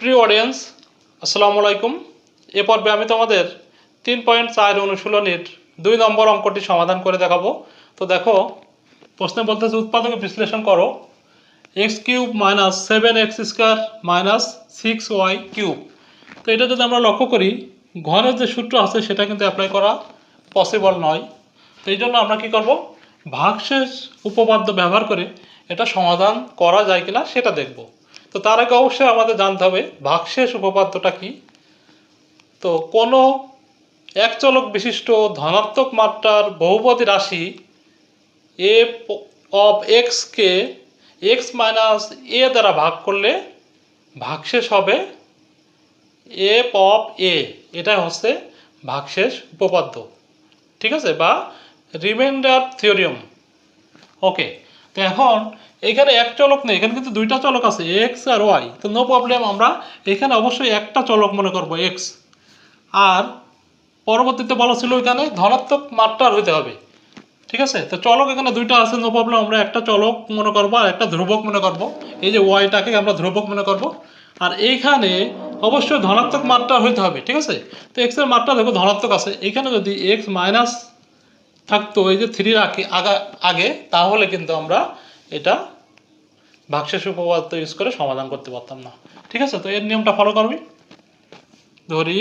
প্রিয় অডিয়েন্স আসসালামু আলাইকুম। এ পর্বে আমি তোমাদের তিন পয়েন্ট চার অনুশীলনীর দুই নম্বর অঙ্কটি সমাধান করে দেখাবো। তো দেখো, প্রশ্নে বলতেছে উৎপাদকে বিশ্লেষণ করো। X cube minus seven X square minus six Y cube. তো এটা যদি আমরা লক্ষ্য করি, ঘনের যে সূত্র আছে সেটা কিন্তু অ্যাপ্লাই করা পসিবল নয়। তো এই জন্য আমরা কী করব? ভাগশেষ উপপাদ্য ব্যবহার করে এটা সমাধান করা যায় কিনা সেটা দেখব। তো তার আগে অবশ্যই আমাদের জানতে হবে, ভাগশেষ উপপাদ্যটা কি? তো কোনো এক চলক বিশিষ্ট ধনাত্মক মাত্রার বহুপদী রাশি এ অফ এক্সকে এক্স মাইনাস এ দ্বারা ভাগ করলে ভাগশেষ হবে এফ অফ এ এটা হচ্ছে ভাগশেষ উপপাদ্য। ঠিক আছে? বা রিমাইন্ডার থিওরিয়াম ওকে তো এখন এখানে এক চলক নেই, এখানে কিন্তু দুইটা চলক আছে এক্স আর ওয়াই তো নো প্রবলেম আমরা এখানে অবশ্যই একটা চলক মনে করব এক্স আর পরবর্তীতে বলা ছিল এখানে ধনাত্মক মাত্রার হইতে হবে। ঠিক আছে? তো চলক এখানে দুইটা আছে নো প্রবলেম আমরা একটা চলক মনে করব আর একটা ধ্রুবক মনে করব। এই যে ওয়াইটাকে আমরা ধ্রুবক মনে করব। আর এইখানে অবশ্যই ধনাত্মক মাত্রা হইতে হবে, ঠিক আছে? তো এক্সের মাত্রা দেখো ধনাত্মক আছে। এখানে যদি এক্স মাইনাস থাকতো, এই যে থ্রি রাখি আগা আগে, তাহলে কিন্তু আমরা এটা ভাগশেষ উপপাদ্য ইউজ করে সমাধান করতে পারতাম না। ঠিক আছে? তো এর নিয়মটা ফলো করবি? ধরি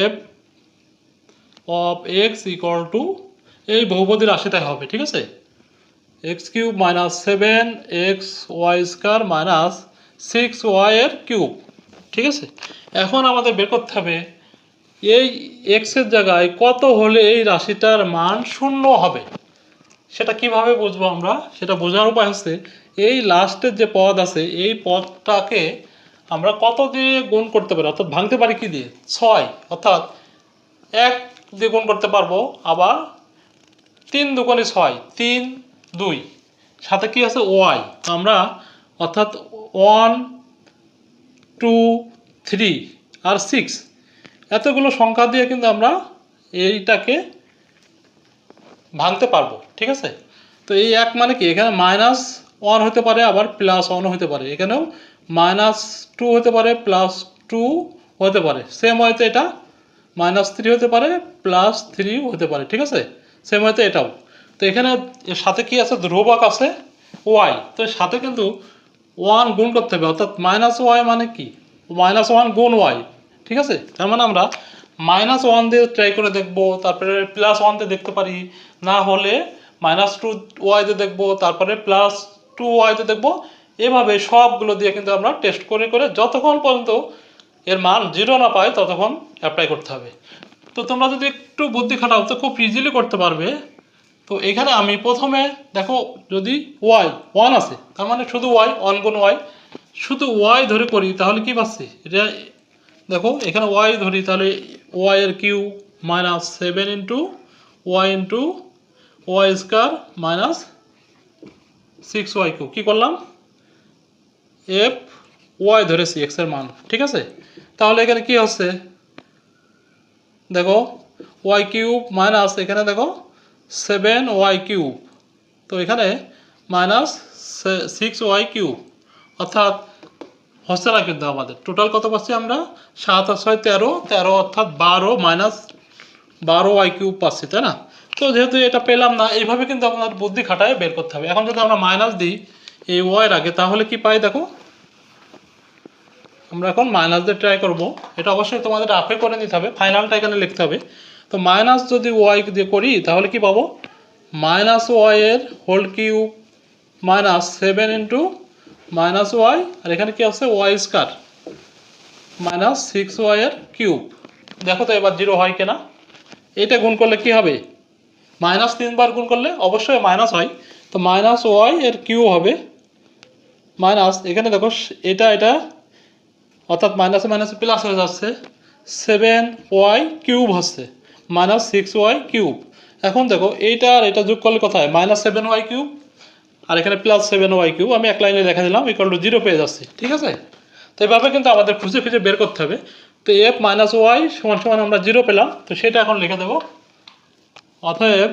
F of X equal to এই বহুপদী রাশিটাই হবে, ঠিক আছে? X cube minus seven X Y square minus six Y এর কিউব ঠিক আছে? এখন আমাদের বের করতে হবে, এই এক্সের জায়গায় কত হলে এই রাশিটার মান শূন্য হবে? সেটা কীভাবে বুঝব আমরা? সেটা বোঝার উপায় হচ্ছে, এই লাস্টের যে পদ আছে, এই পদটাকে আমরা কত দিয়ে গুণ করতে পারি? অর্থাৎ ভাঙতে পারি কি দিয়ে? ছয়। অর্থাৎ এক দিয়ে গুণ করতে পারব, আবার তিন দুগুণে ছয়, তিন, দুই। সাথে কি আছে? ওয়াই। আমরা অর্থাৎ ওয়ান, টু, থ্রি আর সিক্স। এতগুলো সংখ্যা দিয়ে কিন্তু আমরা এইটাকে ভাঙতে পারব। ঠিক আছে? তো এই এক মানে কি? এখানে মাইনাস ওয়ান হতে পারে, আবার প্লাস ওয়ানও হতে পারে। এখানেও মাইনাস টু হতে পারে প্লাস টু হতে পারে। সেম হয়তো এটা মাইনাস থ্রি হতে পারে প্লাস থ্রি হতে পারে। ঠিক আছে? সেম হয়তো এটাও। তো এখানে সাথে কি আছে? ধ্রুবক আছে ওয়াই তো সাথে কিন্তু ওয়ান গুণ করতে হবে, অর্থাৎ মাইনাস ওয়াই মানে কি? মাইনাস ওয়ান গুণ ওয়াই ঠিক আছে? তার মানে আমরা মাইনাস ওয়ান দিয়ে ট্রাই করে দেখব, তারপরে প্লাস ওয়ান দিয়ে দেখতে পারি। না হলে মাইনাস টু ওয়াইতে দেখব, তারপরে প্লাস টু ওয়াইতে দেখব। এভাবে সবগুলো দিয়ে কিন্তু আমরা টেস্ট করে করে যতক্ষণ পর্যন্ত এর মান জিরো না পাই ততক্ষণ অ্যাপ্লাই করতে হবে। তো তোমরা যদি একটু বুদ্ধি খাটাও, তো খুব ইজিলি করতে পারবে। তো এখানে আমি প্রথমে দেখো, যদি ওয়াই ওয়ান আছে, তার মানে শুধু ওয়াই ওয়ান গুণ ওয়াই শুধু ওয়াই ধরে করি, তাহলে কি পাচ্ছি? এটা দেখো, এখানে ওয়াই ধরি, তাহলে ওয়াই এর cube minus seven into Y into Y square minus six Y cube কী করলাম? এফ ওয়াই ধরেছি এক্সের মান, ঠিক আছে? তাহলে এখানে কি হচ্ছে দেখো, ওয়াই কিউব মাইনাস এখানে দেখো, সেভেন ওয়াই কিউব। তো এখানে মাইনাস সিক্স ওয়াই কিউব। অর্থাৎ হচ্ছে না কিন্তু আমাদের। টোটাল কত পাচ্ছি আমরা? সাত আর ছয় তেরো তেরো অর্থাৎ বারো মাইনাস বারো ওয়াই কিউব পাচ্ছি, তাই না? তো যেহেতু এটা পেলাম না, এইভাবে কিন্তু আপনার বুদ্ধি খাটায় বের করতে হবে। এখন যদি আমরা মাইনাস দিই এই ওয়াইয়ের আগে, তাহলে কি পাই দেখো? আমরা এখন মাইনাস দিয়ে ট্রাই করব। এটা অবশ্যই তোমাদের আপে করে নিতে হবে ফাইনালটা এখানে লিখতে হবে। তো মাইনাস যদি ওয়াই দিয়ে করি, তাহলে কি পাবো? মাইনাস ওয়াইয়ের whole cube minus seven into minus Y আর এখানে কি আছে? ওয়াই স্কোয়ার মাইনাস সিক্স ওয়াইয়ের কিউব দেখো তো এবার জিরো হয় কিনা। এটা গুণ করলে কি হবে? মাইনাস তিনবার গুণ করলে অবশ্যই মাইনাস হয়। তো মাইনাস ওয়াই এর কিউ হবে। মাইনাস, এখানে দেখো, এটা এটা, অর্থাৎ মাইনাসে মাইনাসে প্লাস হয়ে যাচ্ছে। সেভেন ওয়াই কিউব হচ্ছে। মাইনাস সিক্স ওয়াই কিউব এখন দেখো, এইটা আর এটা যোগ করলে কোথায়? মাইনাস সেভেন ওয়াই কিউব আর এখানে প্লাস সেভেন ওয়াই কিউব আমি এক লাইনে দেখা দিলাম ইকুয়াল টু জিরো পেয়ে যাচ্ছি। ঠিক আছে? তো এইভাবে কিন্তু আমাদের খুঁজে খুঁজে বের করতে হবে। তো এফ মাইনাস ওয়াই সমান সমান আমরা জিরো পেলাম। তো সেটা এখন লিখে দেবো। অতএব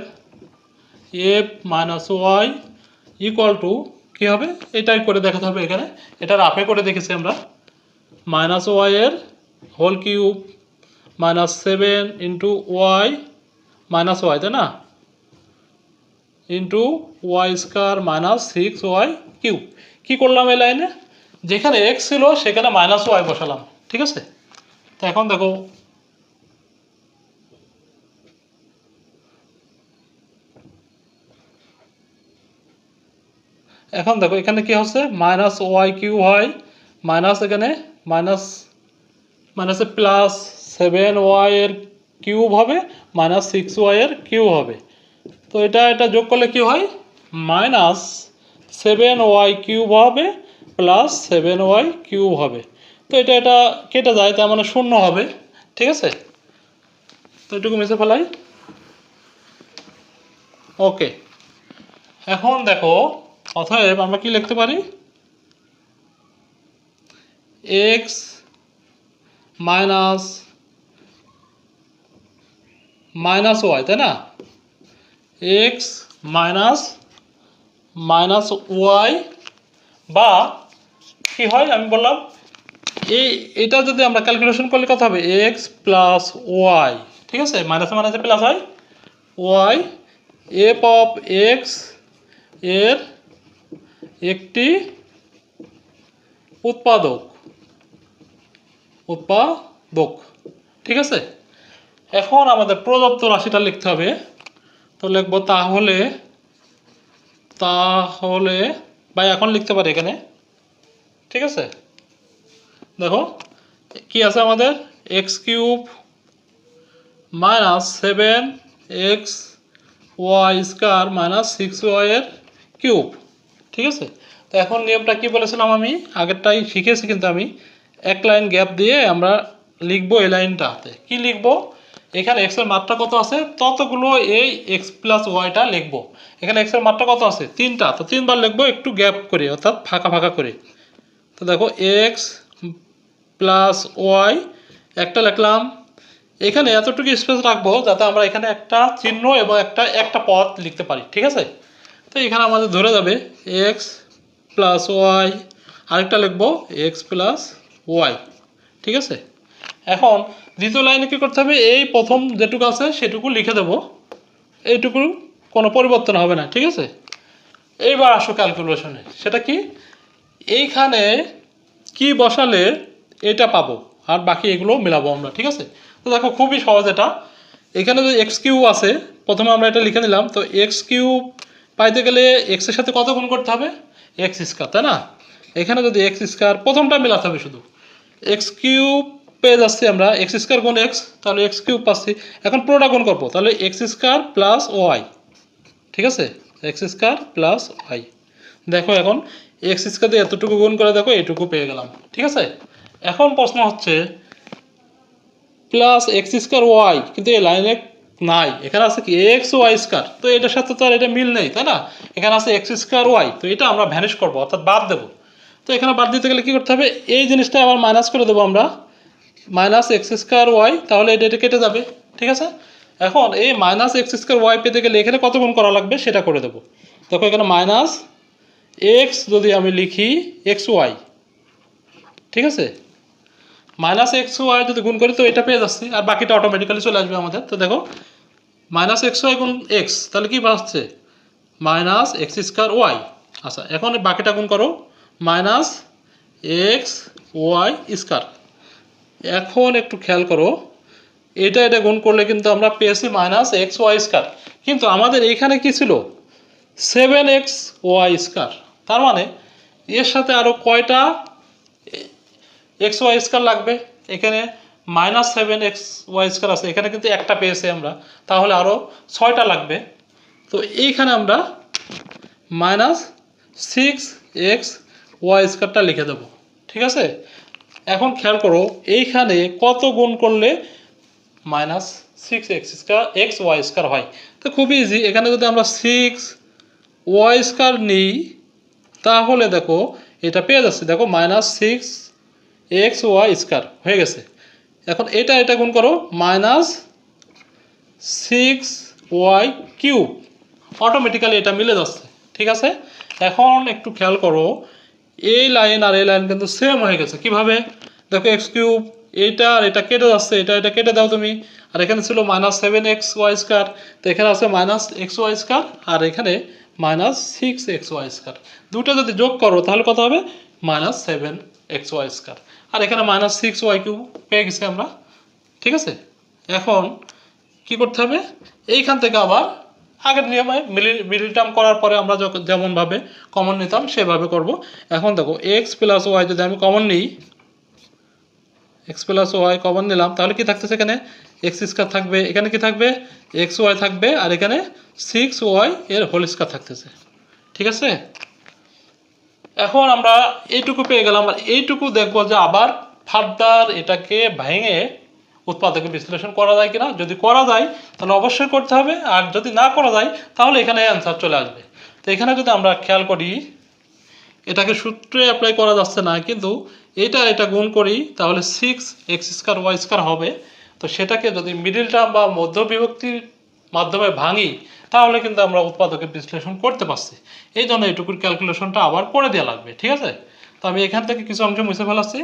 F minus Y equal to কী হবে? এটাই করে দেখাতে হবে এখানে। এটা রাফে করে দেখেছি আমরা। মাইনাস ওয়াইয়ের whole cube minus seven into Y minus Y তাই না? Into Y square minus six Y cube কী করলাম এই লাইনে যেখানে এক্স ছিল, সেখানে মাইনাস ওয়াই বসালাম। ঠিক আছে? তো এখন দেখো এখন দেখো, এখানে কি হচ্ছে? মাইনাস ওয়াই কিউ হয় মাইনাস এখানে মাইনাস মাইনাসে প্লাস সেভেন ওয়াই এর কিউব হবে মাইনাস সিক্স ওয়াই এর কিউব হবে। তো এটা এটা যোগ করলে কি হয়? মাইনাস সেভেন ওয়াই কিউব হবে প্লাস সেভেন ওয়াই কিউব হবে। তো এটা এটা কেটে যায়, তার মানে শূন্য হবে। ঠিক আছে? তো এটুকু মিশে ফেলাই। ওকে এখন দেখো অতএব আমরা কি লিখতে পারি? এক্স মাইনাস মাইনাস ওয়াই তাই না? এক্স মাইনাস মাইনাস ওয়াই বা কি হয়? আমি বললাম, এই, এটা যদি আমরা ক্যালকুলেশন করলে কত হবে? এক্স প্লাস ওয়াই ঠিক আছে? মাইনাসে মাইনাসে প্লাস হয়। ওয়াই এফ অফ এক্সের একটি উৎপাদক। উৎপাদক। ঠিক আছে? এখন আমাদের প্রদত্ত রাশিটা লিখতে হবে। তো লিখব তাহলে তাহলে বা এখন লিখতে পারি এখানে? ঠিক আছে? দেখো, কি আছে আমাদের? X cube minus seven X Y square minus six ওয়াইয়ের কিউব ঠিক আছে? তো এখন নিয়মটা কি বলেছিলাম আমি? আগেরটাই শিখেছি কিন্তু আমি। এক লাইন গ্যাপ দিয়ে আমরা লিখব এই লাইনটাতে কি লিখব? এখানে এক্সের মাত্রা কত আছে? ততগুলো এই এক্স প্লাস ওয়াইটা লিখব। এখানে এক্সের মাত্রা কত আছে? তিনটা। তো তিনবার লিখব একটু গ্যাপ করে, অর্থাৎ ফাঁকা ফাঁকা করে। তো দেখো এক্স প্লাস ওয়াই একটা লিখলাম। এখানে এতটুকু স্পেস রাখব যাতে আমরা এখানে একটা চিহ্ন এবং একটা একটা পথ লিখতে পারি। ঠিক আছে? তো এখানে আমাদের ধরে যাবে এক্স প্লাস ওয়াই আরেকটা লিখব এক্স প্লাস ওয়াই ঠিক আছে? এখন দ্বিতীয় লাইনে কী করতে হবে? এই প্রথম যেটুকু আছে সেটুকু লিখে দেবো। এইটুকু কোনো পরিবর্তন হবে না, ঠিক আছে? এইবার আসো ক্যালকুলেশনে সেটা কি? এইখানে কি বসালে এটা পাবো, আর বাকি এগুলো মেলাবো আমরা, ঠিক আছে? তো দেখো খুবই সহজ এটা। এখানে যে এক্স কিউ আছে, প্রথমে আমরা এটা লিখে নিলাম। তো এক্স কিউ পাইতে গেলে এক্সের সাথে কত গুণ করতে হবে? এক্স স্কোয়ার তাই না? এখানে যদি এক্স স্কোয়ার প্রথমটা মেলাতে হবে শুধু। এক্স কিউব পেয়ে যাচ্ছি আমরা এক্স স্কোয়ার গুণ এক্স তাহলে এক্স কিউব পাচ্ছি। এখন পুরোটা গুণ করব, তাহলে এক্স স্কোয়ার প্লাস ওয়াই ঠিক আছে? এক্স স্কোয়ার প্লাস ওয়াই দেখো এখন এক্স স্কোয়ার দিয়ে এতটুকু গুণ করে দেখো এটুকু পেয়ে গেলাম, ঠিক আছে? এখন প্রশ্ন হচ্ছে প্লাস এক্স স্কোয়ার ওয়াই কিন্তু এই লাইনে নাই। এখানে আছে কি? এক্স ওয়াই স্কোয়ার তো এটার সাথে তো আর এটা মিল নেই, তাই না? এখানে আছে এক্স স্কোয়ার ওয়াই তো এটা আমরা ভ্যানিশ করব, অর্থাৎ বাদ দেবো। তো এখানে বাদ দিতে গেলে কী করতে হবে? এই জিনিসটা আবার মাইনাস করে দেবো আমরা। মাইনাস এক্স স্কোয়ার ওয়াই তাহলে এটা এটা কেটে যাবে, ঠিক আছে? এখন এই মাইনাস এক্স স্কোয়ার ওয়াই পেতে গেলে এখানে কত গুণ করা লাগবে? সেটা করে দেবো। দেখো এখানে মাইনাস এক্স যদি আমি লিখি এক্স ওয়াই ঠিক আছে? মাইনাস এক্স ওয়াই যদি গুণ করি, তো এটা পেয়ে যাচ্ছি। আর বাকিটা অটোমেটিক্যালি চলে আসবে আমাদের। তো দেখো মাইনাস এক্স ওয়াই গুণ এক্স তাহলে কি পাচ্ছে মাইনাস এক্স স্কোয়ার ওয়াই আচ্ছা এখন বাকিটা গুণ করো। মাইনাস এক্স ওয়াই স্কোয়ার এখন একটু খেয়াল করো, এটা এটা গুণ করলে কিন্তু আমরা পেয়েছি মাইনাস এক্স ওয়াই স্কোয়ার কিন্তু আমাদের এইখানে কি ছিল? সেভেন এক্স ওয়াই স্কোয়ার তার মানে এর সাথে আরও কয়টা এক্স ওয়াই স্কোয়ার লাগবে এখানে? Minus seven X Y square আছে, এখানে কিন্তু একটা পেয়েছি আমরা, তাহলে আরও ছয়টা লাগবে। তো এইখানে আমরা মাইনাস সিক্স এক্স ওয়াই স্কোয়ারটা লিখে দেবো, ঠিক আছে? এখন খেয়াল করো, এইখানে কত গুণ করলে minus six X square, X Y square হয়? তো খুবই ইজি এখানে যদি আমরা সিক্স ওয়াই স্কোয়ার নিই, তাহলে দেখো, এটা পেয়ে যাচ্ছে। দেখো, minus six X Y square হয়ে গেছে। এখন এটা এটা গুণ করো minus six Y cube automatically এটা মিলে যাচ্ছে, ঠিক আছে? এখন একটু খেয়াল করো, এই লাইন আর এই লাইন কিন্তু সেম হয়ে গেছে। কীভাবে? দেখো এক্স কিউব এইটা আর এটা কেটে যাচ্ছে, এটা এটা কেটে দাও তুমি। আর এখানে ছিল minus seven x y square তো এখানে আছে মাইনাস এক্স ওয়াই স্কোয়ার আর এখানে minus six x y square দুটো যদি যোগ করো, তাহলে কত হবে? Minus seven x y square আর এখানে মাইনাস সিক্স ওয়াই কিউব পেয়ে গেছি আমরা। ঠিক আছে? এখন কি করতে হবে? এইখান থেকে আবার আগের নিয়মে মিডিল টার্ম করার পরে আমরা যেমনভাবে কমন নিতাম, সেভাবে করব। এখন দেখো এক্স প্লাস ওয়াই যদি আমি কমন নিই এক্স প্লাস ওয়াই কমন নিলাম, তাহলে কি থাকতেছে এখানে? এক্স স্কোয়ার থাকবে, এখানে কি থাকবে? এক্স ওয়াই থাকবে, আর এখানে সিক্স ওয়াই এর হোল স্কোয়ার থাকতেছে। ঠিক আছে? এখন আমরা এইটুকু পেয়ে গেলাম, আর এইটুকু দেখব যে আবার ফার্দার এটাকে ভেঙে উৎপাদকে বিশ্লেষণ করা যায় কিনা। যদি করা যায়, তাহলে অবশ্যই করতে হবে, আর যদি না করা যায়, তাহলে এখানে অ্যান্সার চলে আসবে। তো এখানে যদি আমরা খেয়াল করি, এটাকে সূত্রে অ্যাপ্লাই করা যাচ্ছে না, কিন্তু এটা এটা গুণ করি, তাহলে six x square y square হবে। তো সেটাকে যদি মিডিল টার্ম বা মধ্য বিভক্তির মাধ্যমে ভাঙি তাহলে কিন্তু আমরা উৎপাদকের বিশ্লেষণ করতে পারছি। এই জন্য এইটুকুর ক্যালকুলেশনটা আবার করে দেওয়া লাগবে, ঠিক আছে? তো আমি এখান থেকে কিছু অংশ মুছে ফেলাচ্ছি।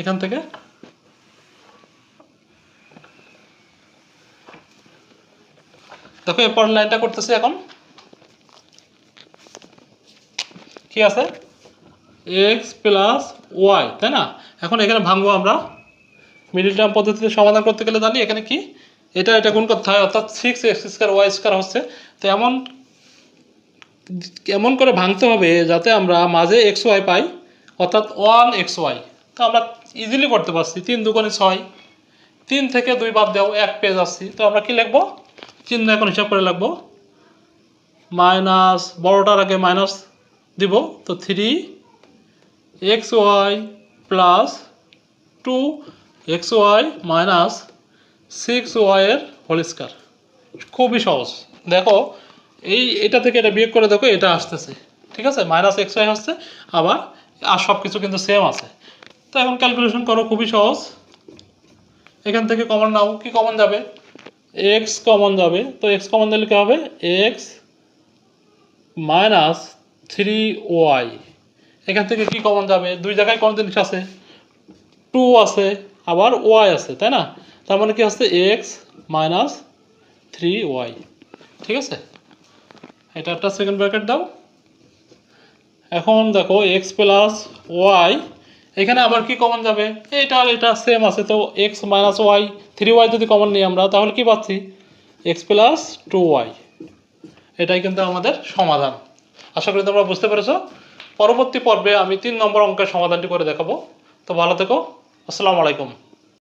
এখান থেকে। দেখো এরপর লাইনটা করতেছি এখন। কি আছে? এক্স প্লাস ওয়াই তাই না? এখন এখানে ভাঙবো আমরা। মিডিল টার্ম পদ্ধতিতে সমাধান করতে গেলে জানি এখানে কি? এটা এটা গুণ করতে হয় অর্থাৎ six x square y square হচ্ছে। তো এমন এমন করে ভাঙতে হবে যাতে আমরা মাঝে এক্স ওয়াই পাই, অর্থাৎ ওয়ান এক্স ওয়াই তো আমরা ইজিলি করতে পারছি। তিন দুগুণে ছয়। তিন থেকে দুই বাদ দেও এক পেজ আসছি তো আমরা কি লিখব? চিহ্ন এখন হিসাব করে লিখব। মাইনাস, বড়টার আগে মাইনাস দিব। তো three x y plus two x y minus six ওয়াইয়ের হোল স্কোয়ার খুবই সহজ। দেখো, এই, এটা থেকে এটা বিয়োগ করে দেখো, এটা আসতেছে। ঠিক আছে? মাইনাস এক্স ওয়াই আসছে আবার, আর সব কিছু কিন্তু সেম আছে। তো এখন ক্যালকুলেশন করো, খুবই সহজ। এখান থেকে কমন নাও, কি কমন যাবে? এক্স কমন যাবে। তো এক্স কমন দিলে কী হবে? এক্স মাইনাস থ্রি ওয়াই এখান থেকে কি কমন যাবে? দুই জায়গায় কোন জিনিস আছে। টু আছে, আবার ওয়াই আছে, তাই না? তার মানে কি হচ্ছে এক্স মাইনাস থ্রি ওয়াই ঠিক আছে? এটা একটা সেকেন্ড ব্র্যাকেট দাও। এখন দেখো এক্স প্লাস ওয়াই এখানে আবার কি কমন যাবে? এটা আর এটা সেম আছে, তো x minus y three y যদি কমন নিই আমরা, তাহলে কি পাচ্ছি? এক্স প্লাস টু ওয়াই এটাই কিন্তু আমাদের সমাধান। আশা করি তোমরা বুঝতে পেরেছ। পরবর্তী পর্বে আমি তিন নম্বর অঙ্কের সমাধানটি করে দেখাবো। তো ভালো থেকো। আসসালামু আলাইকুম।